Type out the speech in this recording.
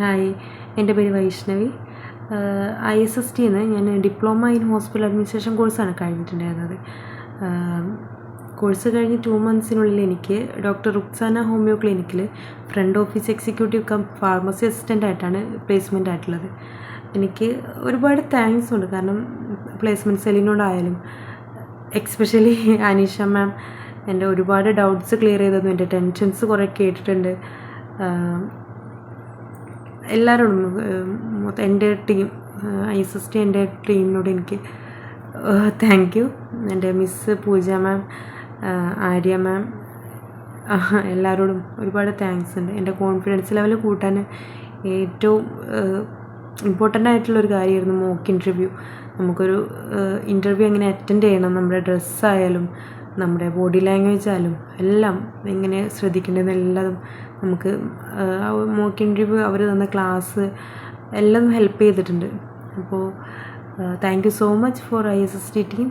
Hi എന്റെ പേര് Vaishnavi. I S S ടിന്ന് ഞാൻ ഡിപ്ലോമ ഇൻ ഹോസ്പിറ്റൽ അഡ്മിനിസ്ട്രേഷൻ കോഴ്സാണ് കഴിഞ്ഞിട്ടുണ്ടായിരുന്നത്. കോഴ്സ് കഴിഞ്ഞ് ടു മന്ത്സിനുള്ളിൽ എനിക്ക് ഡോക്ടർ റുക്സാന ഹോമിയോ ക്ലിനിക്കിൽ front office executive cum pharmacy assistant ആയിട്ടാണ് പ്ലേസ്മെന്റ് ആയിട്ടുള്ളത്. എനിക്ക് ഒരുപാട് താങ്ക്സ് ഉണ്ട്. കാരണം പ്ലേസ്മെന്റ് സെല്ലിനോടായാലും എക്സ്പെഷ്യലി അനീഷ മാം എന്റെ ഒരുപാട് ഡൗട്ട്സ് ക്ലിയർ ചെയ്തതും എന്റെ ടെൻഷൻസ് കുറേ കേട്ടിട്ടുണ്ട്. എല്ലാവരോടും മൊത്തം എന്റെ team I S S T എന്റെ ടീമിനോട് എനിക്ക് താങ്ക് യു എന്റെ miss Pooja ma'am Arya ma'am എല്ലാവരോടും ഒരുപാട് താങ്ക്സ് ഉണ്ട്. എന്റെ കോൺഫിഡൻസ് ലെവൽ കൂട്ടാൻ ഏറ്റവും ഇമ്പോർട്ടന്റ് ആയിട്ടുള്ളൊരു കാര്യമായിരുന്നു മോക്ക് ഇന്റർവ്യൂ നമുക്കൊരു ഇന്റർവ്യൂ എങ്ങനെ അറ്റൻഡ് ചെയ്യണം നമ്മുടെ ഡ്രസ്സായാലും നമ്മുടെ ബോഡി ലാംഗ്വേജ് ആയാലും എല്ലാം എങ്ങനെ ശ്രദ്ധിക്കേണ്ടത് എല്ലാം നമുക്ക് മോക്ക് ഇന്റർവ്യൂ അവർ തന്ന ക്ലാസ് എല്ലാം ഹെൽപ്പ് ചെയ്തിട്ടുണ്ട്. അപ്പോൾ thank you so much for I S S T team